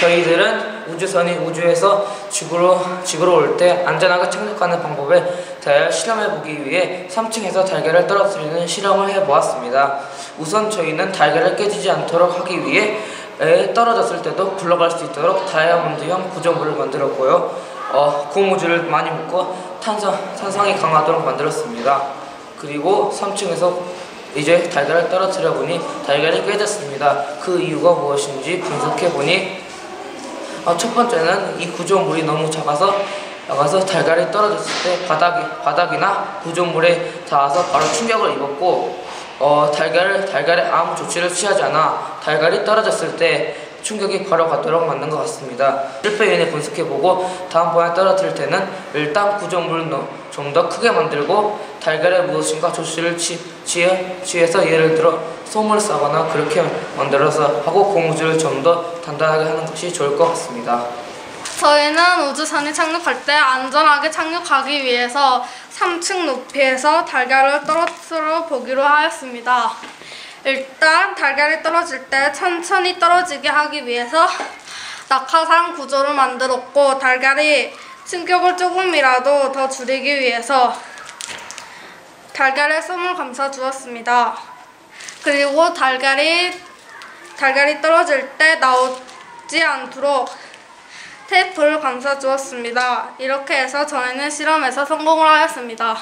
저희들은 우주선이 우주에서 지구로, 지구로 올 때 안전하게 착륙하는 방법에 대해 실험해 보기 위해 3층에서 달걀을 떨어뜨리는 실험을 해 보았습니다. 우선 저희는 달걀을 깨지지 않도록 하기 위해 에, 떨어졌을 때도 굴러갈 수 있도록 다이아몬드형 구조물을 만들었고요. 어, 고무줄을 많이 묶어 탄성, 탄성이 강하도록 만들었습니다. 그리고 3층에서 이제 달걀을 떨어뜨려 보니 달걀이 깨졌습니다. 그 이유가 무엇인지 분석해 보니 어, 첫 번째는 이 구조물이 너무 작아서 작아서 달걀이 떨어졌을 때 바닥이, 바닥이나 구조물에 닿아서 바로 충격을 입었고 어, 달걀을, 달걀에 아무 조치를 취하지 않아 달걀이 떨어졌을 때 충격이 바로 가도록 만든 것 같습니다. 실패 요인을 분석해보고 다음번에 떨어뜨릴 때는 일단 구조물을 좀 더 크게 만들고 달걀에 무엇인가 조치를 취, 취해, 취해서 예를 들어 솜을 싸거나 그렇게 만들어서 하고 고무줄을 좀더 단단하게 하는 것이 좋을 것 같습니다. 저희는 우주선이 착륙할 때 안전하게 착륙하기 위해서 3층 높이에서 달걀을 떨어뜨려 보기로 하였습니다. 일단 달걀이 떨어질 때 천천히 떨어지게 하기 위해서 낙하산 구조를 만들었고 달걀이 충격을 조금이라도 더 줄이기 위해서 달걀에 솜을 감싸 주었습니다. 그리고 달걀이 달걀이 떨어질 때 나오지 않도록 테이프를 감싸 주었습니다. 이렇게 해서 저희는 실험에서 성공을 하였습니다.